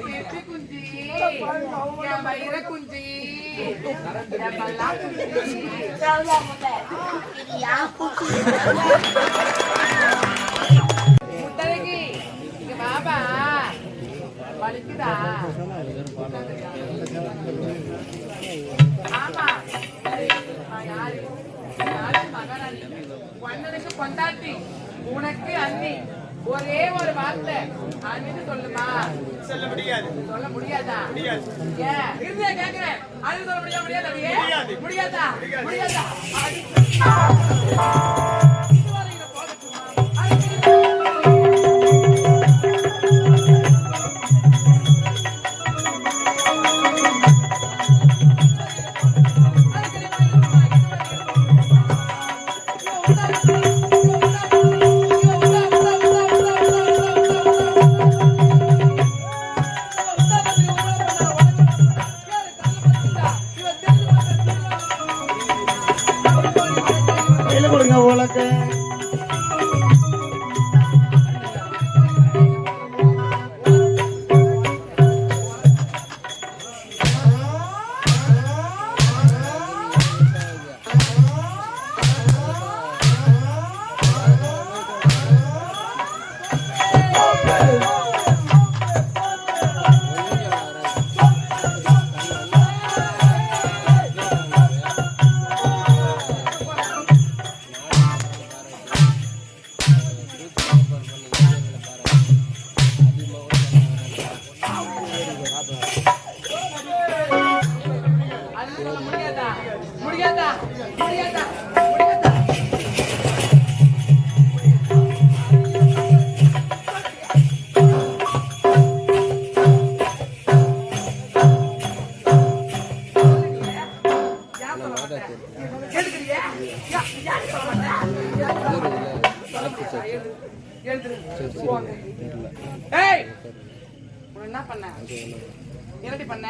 சிப்பி குஞ்சி என் வயிற குஞ்சி என் பல்லா குஞ்சி முத்தழகி இங்க பாபா வலிக்குதா? ஆமா. யாரு? யாரு? மகாராணி. கண்ணனுக்கு கொண்டாட்டி உனக்கு அண்ணி. ஒரே ஒரு வார்த்தை. அண்ணின்னு சொல்லுமா? சொல்ல முடியாது. சொல்ல முடியாதா? முடியாது. ஏன் இருந்தே கேக்குறேன். அது சொல்ல முடியாது. முடியாதா? முடியாது. முடியாதா? என்ன பண்ண என்னடி பண்ண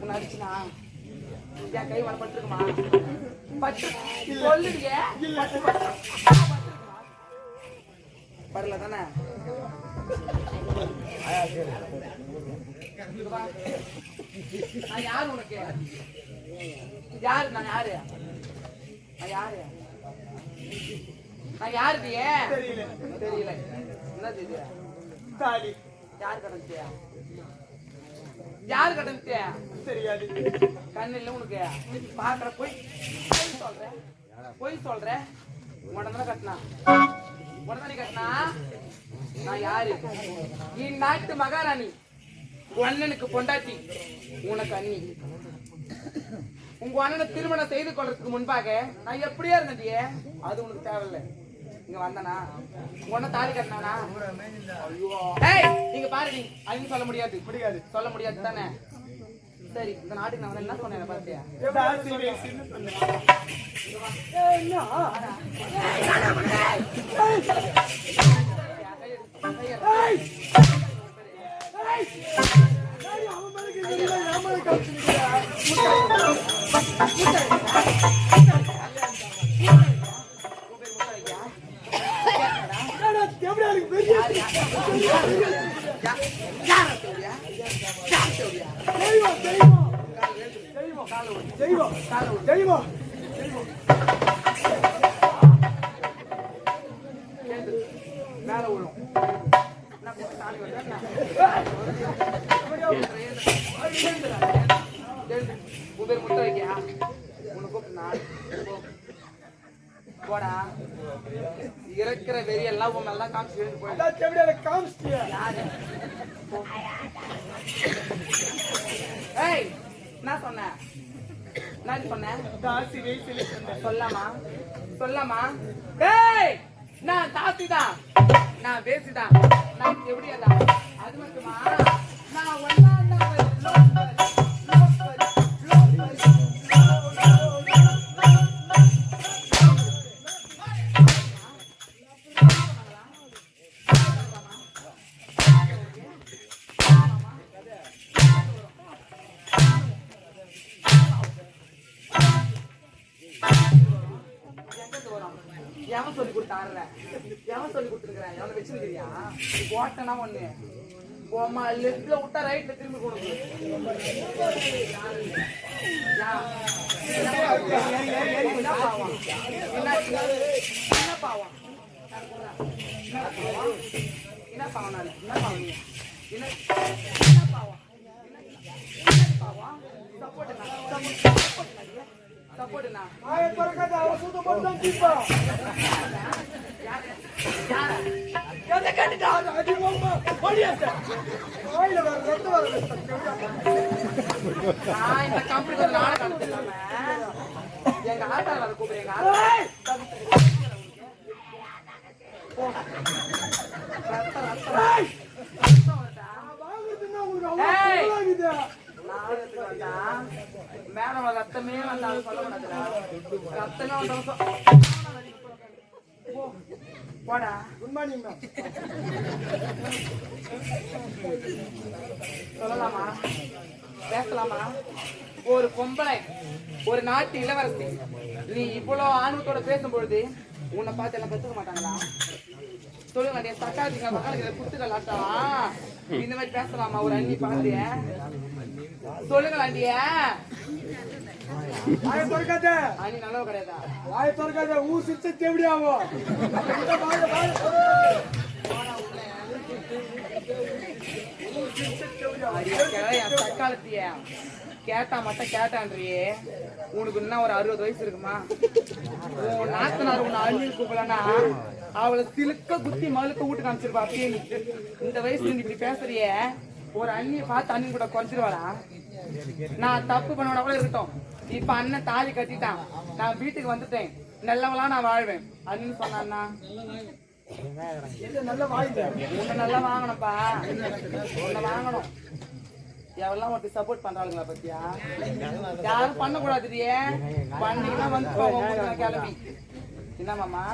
உன்னை அடிச்சுனா என் கை வளப்பட்டுருக்குமா பட்டு சொல்லுடிய படல தானே நான் யாரு உனக்கு யாரு? நான் யாரு? நான் யாரு நான் யாருடியே தெரியல. தெரியல. என்ன தெரியல தாலி. யார் கடந்துட்டியா யார் கடந்துட்டியா தெரியாது. கண்ணு இல்ல உனக்கு. பாக்குற போய். பொய் சொல்ற. பொய் சொல்ற. உடனே கட்டினா. உடனே கட்டினா? நான் யாரு? இந்நாட்டு மகாராணி. உன் அண்ணனுக்கு பொண்டாட்டி. உனக்கு அண்ணி. உங்க அண்ணனை திருமணம் செய்து கொள்றதுக்கு முன்பாக நான் எப்படியே இருந்ததியே அது உனக்கு தேவையில்லை இங்க வந்தனா உன்ன தாலி கட்டினானா ஐயோ ஏய் நீங்க பாரு நீ அதுன்னு சொல்ல முடியாது முடியாது சொல்ல முடியாது தானே சரி இந்த நாட்டுக்கு நான் என்ன சொன்னேன் பாத்தியா தாசி வேசின்னு சொன்னேன். தெய்வம் இருக்கிற வெறியெல்லாம் உன் மேல காமிச்சு எழுந்து போயிடு அதான் எப்படியாவது காமிச்சிட்டியா? யாரு? போ. ஏய் என்ன சொன்ன? என்ன சொன்னேன் சொல்லாமா? சொல்லாமா? டேய் நான் தாசிதான் நான் பேசிதான் நான் எப்படியாதான் அது மட்டுமா? நான் ஒன்னா எங்கிருந்து வரும்? எவன் சொல்லி கொடுத்தான்ல? எவன் சொல்லி கொடுத்திருக்கிறான்? எவனை வச்சிருக்கிறியா? ஓட்டனா ஒண்ணு. போமா லெஃப்ட்ல விட்டா ரைட்ல திரும்பி கொடுக்கு என்ன பாவம்? என்ன பாவம்? என்ன பாவம்? என்ன பாவம் என்ன பாவம் நீ? என்ன என்ன பாவம்? என்ன பாவம்? support support- எங்க ஆத்தால வர ரத்தம், ரத்தம். ரத்தம் வருதா? வாங்குறதுன்னா உங்களுக்கு அவ்வளவு ஏய். நாடகத்துக்கு வந்தா, உள்ள ரத்தமே வந்தாலும் சொல்ல மாட்டாதுடா. ரத்தமே வந்தாலும். போடா morning, ma'am. சொல்லலாமா பேசலாமா ஒரு பொம்பளை ஒரு நாட்டு இளவரசி நீ இவ்வளவு ஆர்வத்தோட பேசும்பொழுது உன்னை பார்த்து எல்லாம் கத்துக்க மாட்டாங்களா சொல்லுங்க நீ சக்காத்திங்க பக்கத்துல குத்துக்கள் ஆட்டா இந்த மாதிரி பேசலாமா ஒரு அண்ணி பார்த்து சொல்லுங்க ஆண்டிய வாயை திறக்காத. அண்ணி நல்லவ கிடையாதா? வாயை திறக்காத, ஊர் சிரிச்சா தேவடி ஆகும். சக்காலத்திய கேட்டா மட்டும் கேட்டான்றியே. உனக்கு இன்னும் ஒரு அறுபது வயசு இருக்குமா? நாத்தனார் உன்னை அண்ணி கூப்பிடலன்னா அவளை சிலுக்க குத்தி மழுக்க வீட்டுக்கு காமிச்சிருப்பா அப்படியே இந்த வயசுல நீ இப்படி பேசுறியே? ஒரு அண்ணியை பார்த்து அண்ணன் கூட குறைச்சிருவாளா நான் தப்பு பண்ணோட கூட இருக்கட்டும். இப்ப அண்ணன் தாலி கட்டிட்டான். நான் வீட்டுக்கு வந்துட்டேன். நல்லவளா நான் வாழ்வேன். அண்ணன் சொன்னான்னா இது நல்ல வாயில. நல்லா வாங்கணும்ப்பா. உன்னை வாங்கணும். எவெல்லாம் ஒருத்தி சப்போர்ட் பண்றாளுங்களா பத்தியா? யாரும் பண்ணக்கூடாதுடியே பண்ணீங்கன்னா வந்து போவோம் மூஞ்சில கிளம்பி. என்ன மாமா?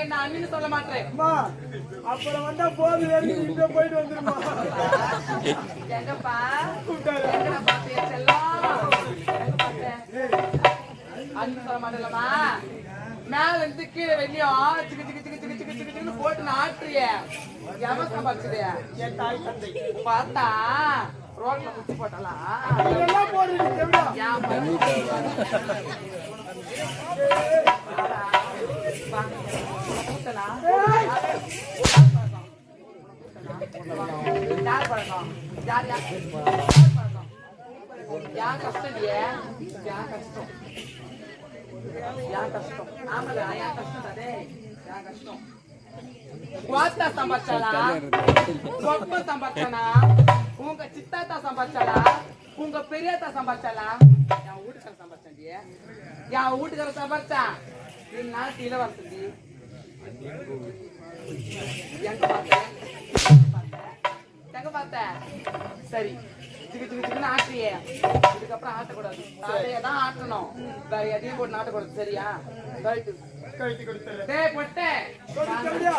என்ன அண்ணின்னு சொல்ல மாட்டேன். அப்புறம் வந்தா போது இப்படியே போயிட்டு வந்துருமா? எங்கப்பா அண்ணன் சொல்ல மாட்டேலமா மேல இருந்து கீழே வெளியும் சிக்கு சிக்கு சிக்கு சிக்கு சிக்கு சிக்கு சிக்குன்னு போட்டு நாட்டுறிய எவன் சம்பாதிச்சது என் தாய் தந்தை பார்த்தா ரோட்ல முட்டி போட்டலாம் இதெல்லாம்? யார் பழக்கம்? யார் யார்? பழக்கம்? யார் கஷ்டம் இல்லையே? யார் கஷ்டம்? யார் கஷ்டம்? ஆமாடா, யார் கஷ்டம் தானே? யார் கஷ்டம்? கோத்தா சம்பாதிச்சாளா? கொப்ப சம்பாதிச்சானா? உங்க சித்தாத்தா சம்பாதிச்சாளா? உங்க பெரியத்தா சம்பாதிச்சாளா? என் வீட்டுக்கார சம்பாதிச்சாண்டி. என் வீட்டுக்கார சம்பாதிச்சான். நீ நாட்டு இளவரசன்டி. எங்க பார்த்த? எங்க பார்த்த? சரி சிக்கு சிக்கு சிக்குன்னு ஆட்டுறியே இதுக்கப்புறம் ஆட்டக்கூடாது தலையை தான் ஆட்டணும் வேற எதையும் போட்டு ஆட்டக்கூடாது சரியா ரைட்டு சாரியா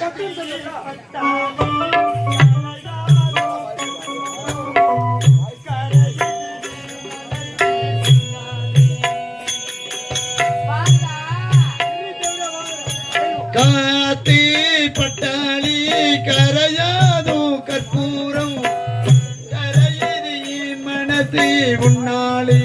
கத்தின்னு சொல்லுங்க வாடா காத்தி பட்டாளி கரையாதோ கற்பூரம். கரையது மனத்தை உன்னாளி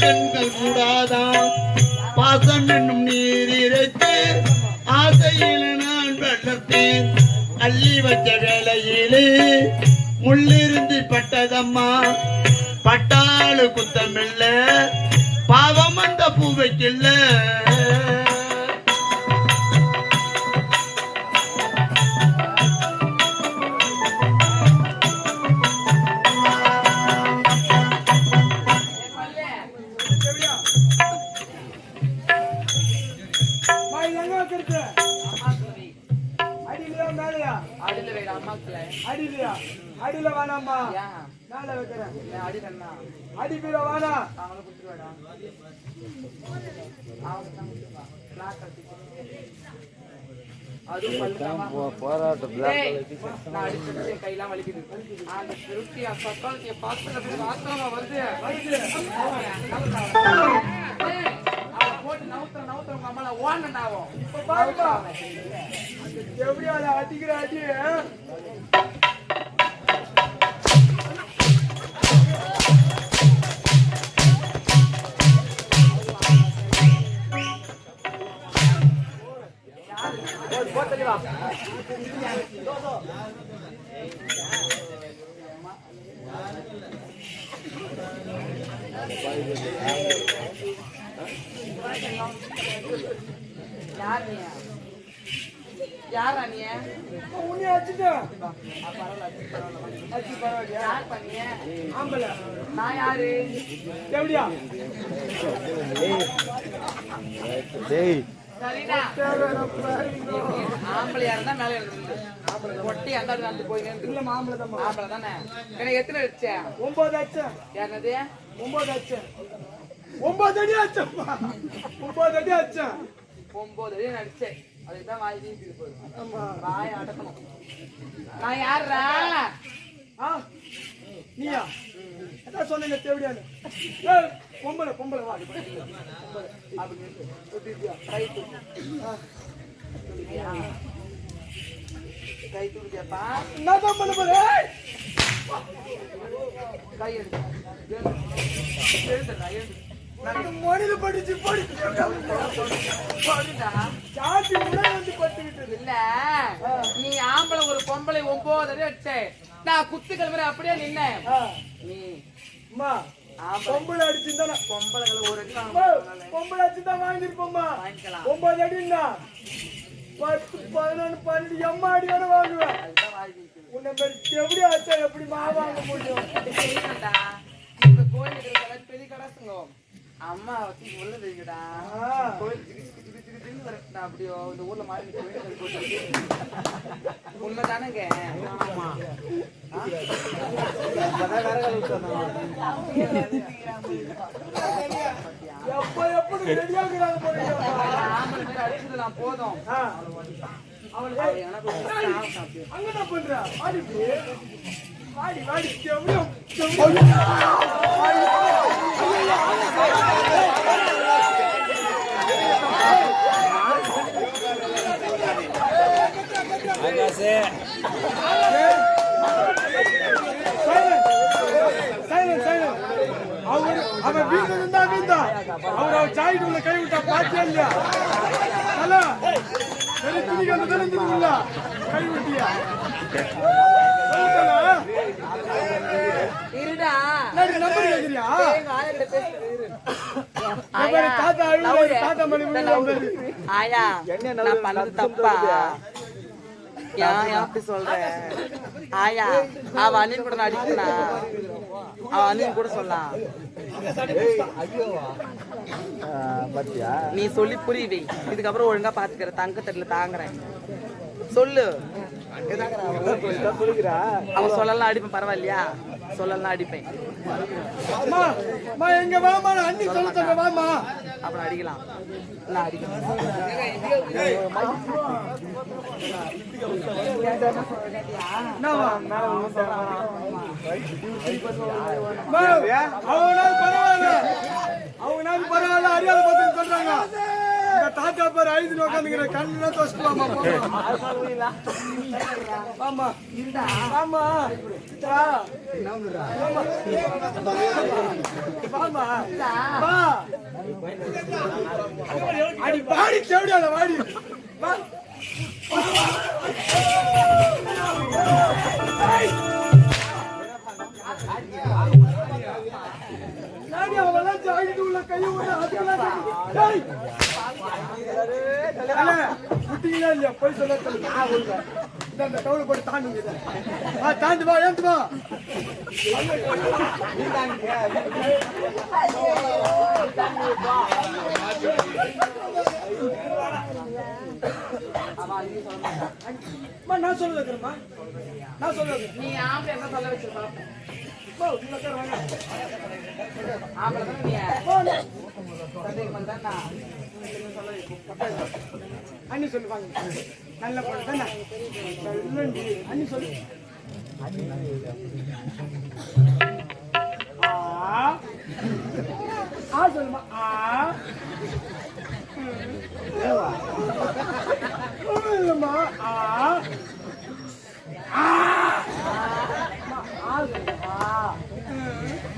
கண்கள் கூடாதான் பாசம் என்னும் நீர் இறைத்து ஆசையில் நான் வளர்த்தேன் அள்ளி வச்ச வேலையிலே முள்ளிருந்து பட்டதம்மா. பட்டாளு குத்தமில்ல பாவம் அந்த பூவைக்கில்லை. கையெல்லாம் வலிக்குது அந்த திருப்தி அந்த சத்தாலத்திய பாத்திரத்துக்கு ஆத்திரமா அவ போட்டு நவுத்துற நவுத்துற உங்க அம்மால ஆகும் இப்ப பாருப்பா எப்படியா அதை அடிக்கிற அடி யார் நீ யாரா நீ உன்னை அடிச்சுட்டேன் பரவாயில்ல பரவாயில்ல அடிச்சு பரவாயில்லையா யார் பண்ணிய ஆம்பளை நான் யாரு எப்படியா சரிடா ஆம்பளையா இருந்தா மேல இருந்து ஒட்டி அந்த நடந்து போயின்னு இல்ல மாம்பழை தான் ஆம்பளை தானே எனக்கு எத்தனை அடிச்ச ஒன்பது அச்சம் யாருனது ஒன்பது அச்சம் ஒன்பது அடி அச்சம் ஒன்பது அடி அச்சம் ஒன்பது அடி அடிச்சேன் அதுக்குதான் வாய் வீசி போகுது வாய் அடக்கணும் நான் யாருடா ஆ நீயா அதான் சொன்னீங்க தேவடியான்னு பொம்பளை பொம்பளை வா? கை தூக்கு. ஆ, தூக்கிட்டியா? கை தூக்கிட்டியாப்பா என்னதான் பண்ண போற ஏய், கை எடுத்து நான் மொழியில படிச்சு படிச்சு இல்ல நீ ஆம்பளை ஒரு பொம்பளை ஒன்பது அடி அடிச்ச நான் குத்துக்கள் மாதிரி அப்படியே நின்னேன் பொம்பளை அடிச்சுதானே பொம்பளைகளை ஒரு அடி பொம்பளை அடிச்சுதான் வாங்கிருப்போம்மா ஒன்பது அடின்னா பத்து பதினொன்று பன்னெண்டு எம்மா வாங்குவேன். அதுதான் வாய் வீசுது. உன்னை எப்படி ஆச்சா எப்படி மா வாங்க முடியும்? கோயில் பெரிய கடாசுங்க அம்மா வச்சு உள்ள தெரியுடா ஆ. கோயில் திக்குன்னு வரட்டுடா அப்படியோ இந்த ஊர்ல மாதிரி கோயில் கறி போட்டு உண்மைதானங்க போதும். அவளுக்கு பண்ற? வாடி. வாடி வாடி. அவர் அவன் வீட்டுல இருந்தா வீந்தா அவர் அவர் சாய்ட்டு உள்ள கை விட்டா பாத்தியா இல்லையா ஹலோ சரி துணிக்கு அந்த தெரிஞ்சுக்கல கை விட்டியா சொல்லுங்களா இருடா நம்பர் கேக்குறியா ஆயா நான் பண்ணது தப்பா? ஏன் ஏன் அப்படி சொல்ற. ஆயா அவ அண்ணன் கூட நடிக்கணா அவ அண்ணன் கூட சொல்லலாம் நீ சொல்லி புரியுவை இதுக்கப்புறம் ஒழுங்கா பாத்துக்கிற. தங்க தட்டுல தாங்குறேன். சொல்லு. அவன் சொல்லலாம் அடிப்பேன் பரவாயில்லையா? சொல்லலாம் அடிப்பேன். எங்க வாமா நான் அண்ணி சொல்ல தங்க வாமா அப்புறம் அடிக்கலாம். அம்மா, அவங்கனாவது பரவாயில்ல. அவங்கனாவது பரவாயில்ல அறியாத பசங்க சொல்றாங்க. எங்க தாத்தா பாரு ஐந்து உட்காந்துக்கிற கண்ணு தோசிக்கலாமா ஆமா. ஆமா. வா. அடி பாடி தேவடியால வாடி. வா. நாடி அவெல்லாம் ஜாகிட்டு உள்ள கையை விட அதெல்லாம் டேய் விட்டீங்களா இல்லையா? போய் சொல்ல. சொல்லுங்க இந்த டவுல போட்டு தாண்டுங்க இதை. வா தாண்டு வா ஏந்து வா. அம்மா, நான் சொல்ல வைக்கிறேம்மா நான் சொல்ல வைக்கிறேன் நீ ஆம்பளை என்ன சொல்ல வச்சிருப்பா அண்ணி சொல்லு வாங்க. நல்ல பொண்ணு தானே? அண்ணி. சொல்லு. ஆ. சொல்லுமா ஆ.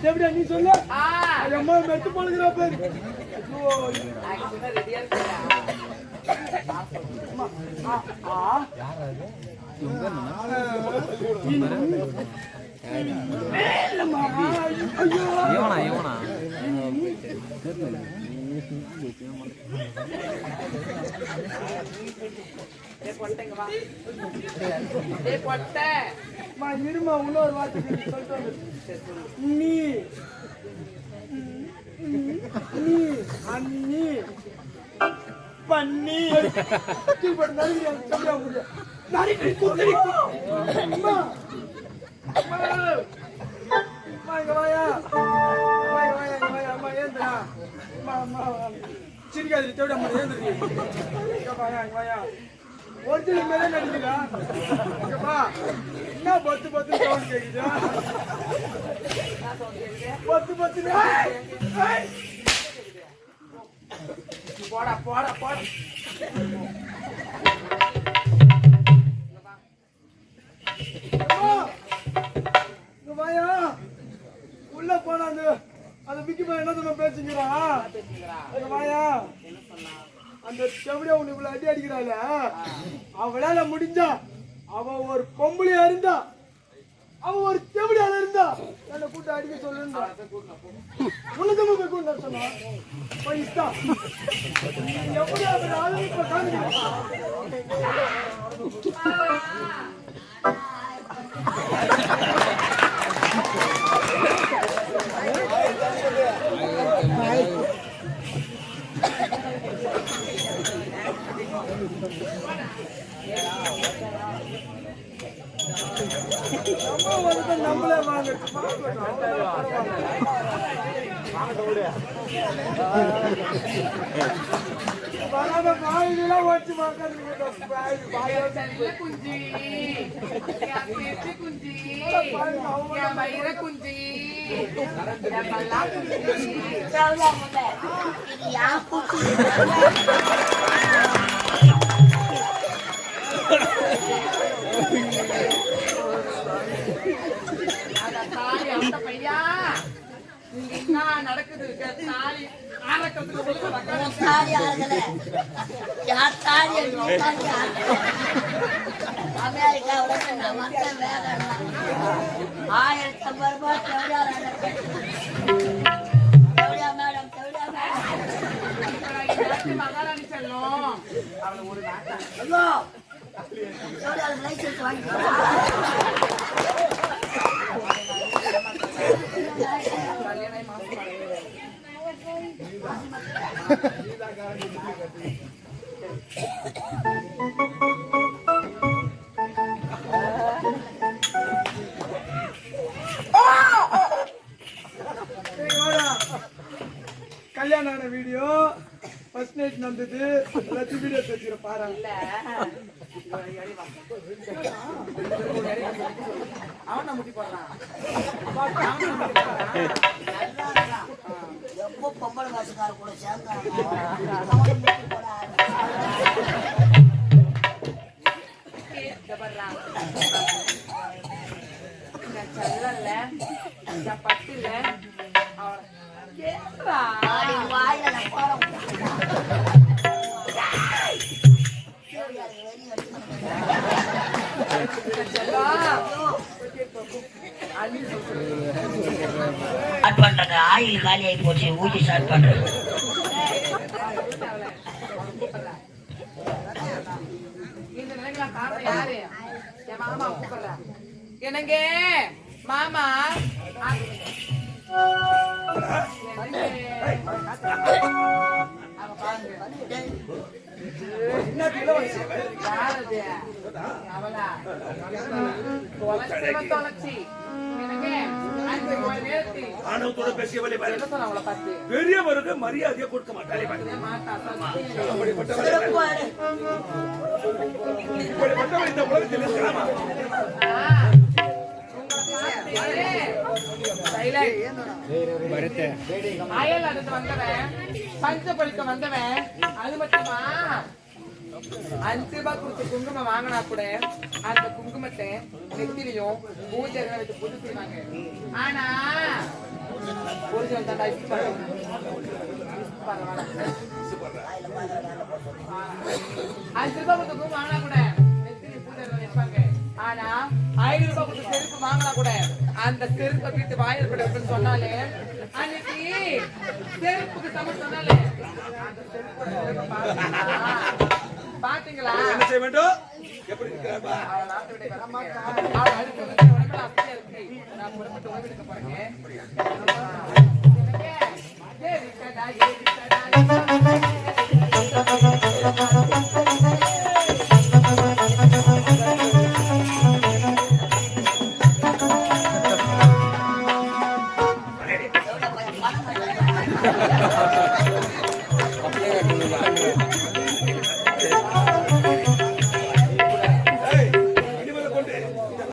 எப்படியா நீ சொல்லு அம்மா மெத்து பழகுறா பேரு ரெடியா இன்னொரு வார்த்தை சொல்லிட்டு நீ நீ அண்ணி பண்ணி கீழ் அம்மா. அம்மா, இங்க வாயா. அம்மா, வாயா, அம்மா, ஏந்துடா. அம்மா, மேலே நடிக்கிறா என்ன பத்து பத்து சவுண்ட் கேக்குது பத்து பத்து போடா போடா போடா உள்ள போனா அந்த பிக்கி பையன் என்ன தெரியுமா பேசிக்கிறான் வாயா? அந்த செவடியா உன்னை இவ்வளவு அடி அடிக்கிறாள். அவளால முடிஞ்சா அவ ஒரு பொம்பளையா இருந்தா அவ ஒரு செவடியால இருந்தா என்ன கூட்ட அடிக்க சொல்லுங்க உனக்கு போய் கூட்ட சொன்னா? போய் இஷ்டா எப்படி அவர் ஆளு இப்ப அம்மா வந்து நம்மளே வாங்க வராத வாயிலாம் வச்சு என் செல்ல குஞ்சி குஞ்சி தாலி ஆகல. யார் தாலி அமெரிக்காவுல இந்த மக்கள் வேலை ஆயிரத்தி ஐம்பது ரூபாய் செவடியா செவடியா மேடம் செவடியா மேடம் மகாராணி செல்லும் அவளை ஒரு நாட்டை ஐயோ லைசன்ஸ் வாங்கி கல்யாணம் ஆன வீடியோ ஃபர்ஸ்ட் நைட் நடந்தது. எல்லாத்தையும் வீடியோ தெரிஞ்சுக்கிற பாரு. அவன் முட்டி போடுறான் போடுறான். எப்போ பொம்பளை காசுக்கார கூட சேர்ந்தாங்க அவனை முட்டி போட ஆரம்பிச்சாங்க. இங்க பாருடா. நான் செல்லல, பட்டுல, வாயில போறோம் போட முடியாது. சரி, அது வெளிய எடுத்துக்கணும். செல்லம். அள்ளி சொல்றேன். ஸ்டார்ட் பண்றாங்க ஆயில் காலி ஆகி போச்சு. ஊசி ஸ்டார்ட் பண்றது. என்னங்க? மாமா? தொலைச்சி. ஆணவத்தோட பார்த்து? பெரியவருக்கு மரியாதையை கொடுக்க மாட்டாளே பாரு. இதே மாட்டா, சத்தியம். அப்படிப்பட்டவளை பாரு. இப்படிப்பட்டவள் இந்த உலகத்தில் இருக்கலாமா. அயல் அடுத்து வந்தவன் பஞ்ச பழிக்க வந்தவன் அது மட்டுமா அஞ்சு ரூபாய் கொடுத்து குங்குமம் வாங்கினா கூட அந்த குங்குமத்தை நெத்திலையும் பூஜை வச்சு புது செய்வாங்க ஆனா பூஜை தாண்டா இப்ப பரவாயில்ல அஞ்சு ரூபாய் கொடுத்து குங்குமம் வாங்கினா கூட நெத்திலையும் பூஜை வைப்பாங்க. ஆனா ஐநூறு ரூபாய் கொடுத்து செருப்பு வாங்கினா கூட அந்த செருப்பை வீட்டு வாயில் படுறதுன்னு சொன்னாலே அன்னைக்கு செருப்புக்கு சமம் சொன்னாலே அந்த செருப்போட பாத்தீங்களா? என்ன செய்ய வேண்டும் எப்படி இருக்கிறார் பார். அவள் நாட்டு விடை